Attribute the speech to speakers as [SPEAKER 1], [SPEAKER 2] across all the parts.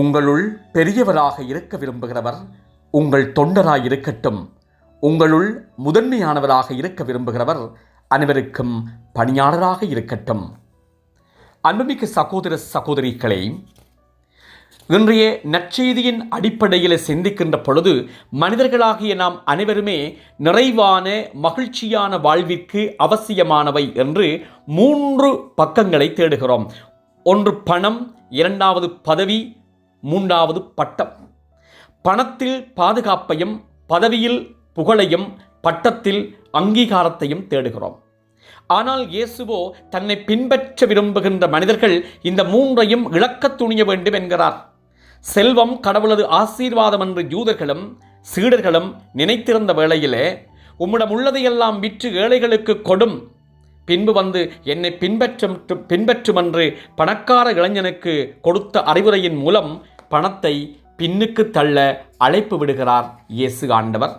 [SPEAKER 1] உங்களுள் பெரியவராக இருக்க விரும்புகிறவர் உங்கள் தொண்டராய் இருக்கட்டும் உங்களுள் முதன்மையானவராக இருக்க விரும்புகிறவர் அனைவருக்கும் பணியாளராக இருக்கட்டும். அன்புமிக்க சகோதர சகோதரிகளே இன்றைய நற்செய்தியின் அடிப்படையில் சிந்திக்கின்ற பொழுது மனிதர்களாகிய நாம் அனைவருமே நிறைவான மகிழ்ச்சியான வாழ்விற்கு அவசியமானவை என்று மூன்று பக்கங்களை தேடுகிறோம். ஒன்று பணம் இரண்டாவது பதவி மூன்றாவது பட்டம். பணத்தில் பாதுகாப்பையும் பதவியில் புகழையும் பட்டத்தில் அங்கீகாரத்தையும் தேடுகிறோம். ஆனால் இயேசுவோ தன்னை பின்பற்ற விரும்புகின்ற மனிதர்கள் இந்த மூன்றையும் இழக்க துணிய வேண்டும் என்கிறார். செல்வம் கடவுளது ஆசீர்வாதம் என்று யூதர்களும் சீடர்களும் நினைத்திருந்த வேளையிலே உம்மிடம் உள்ளதையெல்லாம் விற்று ஏழைகளுக்கு கொடும் பின்பு வந்து என்னை பின்பற்றும் பின்பற்றுமென்று பணக்கார இளைஞனுக்கு கொடுத்த அறிவுரையின் மூலம் பணத்தை பின்னுக்கு தள்ள அழைப்பு விடுகிறார் இயேசு ஆண்டவர்.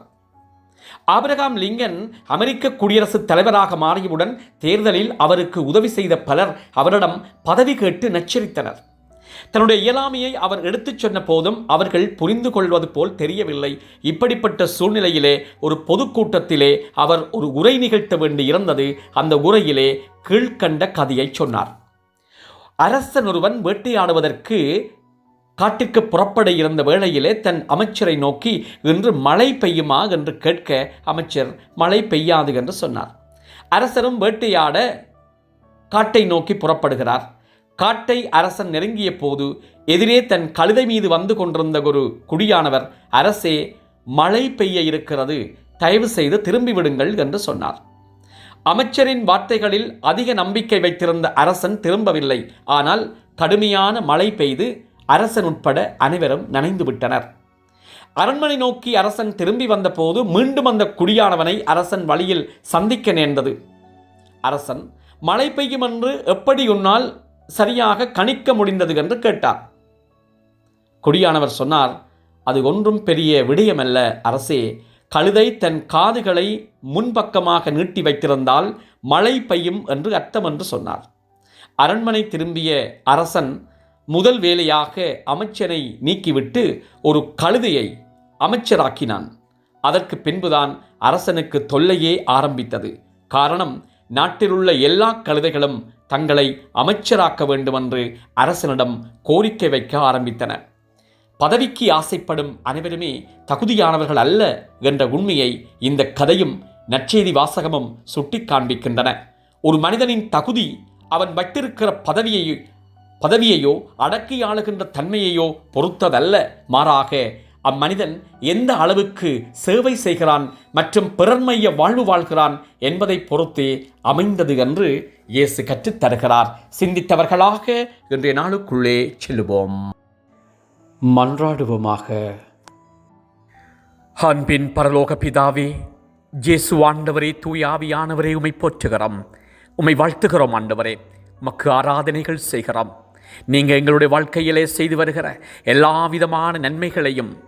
[SPEAKER 1] ஆபிரகாம் லிங்கன் அமெரிக்க குடியரசுத் தலைவராக மாறியவுடன் தேர்தலில் அவருக்கு உதவி செய்த பலர் அவரிடம் பதவி கேட்டு நச்சரித்தனர். தன்னுடைய இயலாமையை அவர் எடுத்துச் சொன்ன போதும் அவர்கள் புரிந்து கொள்வது போல் தெரியவில்லை. இப்படிப்பட்ட சூழ்நிலையிலே ஒரு பொதுக்கூட்டத்திலே அவர் ஒரு உரை நிகழ்த்த வேண்டி இருந்தது. அந்த உரையிலே கீழ்கண்ட கதையை சொன்னார். அரசன் ஒருவன் வேட்டையாடுவதற்கு காட்டிற்கு புறப்பட இருந்த வேளையிலே தன் அமைச்சரை நோக்கி இன்று மழை பெய்யுமா என்று கேட்க அமைச்சர் மழை பெய்யாது என்று சொன்னார். அரசரும் வேட்டையாட காட்டை நோக்கி புறப்படுகிறார். காட்டை அரசன் நெருங்கிய போது எதிரே தன் கழுதை மீது வந்து கொண்டிருந்த ஒரு குடியானவர் அரசே மழை பெய்ய இருக்கிறது. தயவு செய்து திரும்பி விடுங்கள் என்று சொன்னார். அமைச்சரின் வார்த்தைகளில் அதிக நம்பிக்கை வைத்திருந்த அரசன் திரும்பவில்லை. ஆனால் கடுமையான மழை பெய்து அரசன் உட்பட அனைவரும் நனைந்து விட்டனர். அரண்மனை நோக்கி அரசன் திரும்பி வந்தபோது மீண்டும் அந்த குடியானவனை அரசன் வழியில் சந்திக்க நேர்ந்தது. அரசன் மழை பெய்யும் என்று எப்படி உன்னால் சரியாக கணிக்க முடிந்தது என்று கேட்டார். குடியானவர் சொன்னார் அது ஒன்றும் பெரிய விடயமல்ல அரசே கழுதை தன் காதுகளை முன்பக்கமாக நீட்டி வைத்திருந்தால் மழை பெய்யும் என்று அர்த்தம் என்று சொன்னார். அரண்மனை திரும்பிய அரசன் முதல் வேலையாக அமைச்சரை நீக்கிவிட்டு ஒரு கழுதையை அமைச்சராக்கினான். அதற்கு பின்புதான் அரசனுக்கு தொல்லையே ஆரம்பித்தது. காரணம் நாட்டிலுள்ள எல்லா கழுதைகளும் தங்களை அமைச்சராக்க வேண்டுமென்று அரசனிடம் கோரிக்கை வைக்க ஆரம்பித்தன. பதவிக்கு ஆசைப்படும் அனைவருமே தகுதியானவர்கள் அல்ல என்ற உண்மையை இந்த கதையும் நற்செய்தி வாசகமும் சுட்டி காண்பிக்கின்றன. ஒரு மனிதனின் தகுதி அவன் வைத்திருக்கிற பதவியை பதவியையோ அடக்கி ஆளுகின்ற தன்மையையோ பொறுத்ததல்ல. மாறாக அம்மனிதன் எந்த அளவுக்கு சேவை செய்கிறான் மற்றும் பிறர்மைய வாழ்வு வாழ்கிறான் என்பதை பொறுத்தே அமைந்தது என்று இயேசு கற்றுத் தருகிறார். சிந்தித்தவர்களாக இன்றைய நாளுக்குள்ளே செல்லுவோம். மன்றாடுவோமாக. அன்பின் பரலோக பிதாவே ஜேசு ஆண்டவரே தூயாவியானவரே உமை போற்றுகிறோம். உமை வாழ்த்துகிறோம் ஆண்டவரே. மக்கு ஆராதனைகள் செய்கிறோம். நீங்கள் எங்களுடைய வாழ்க்கையிலே செய்து வருகிற எல்லா விதமான நன்மைகளையும்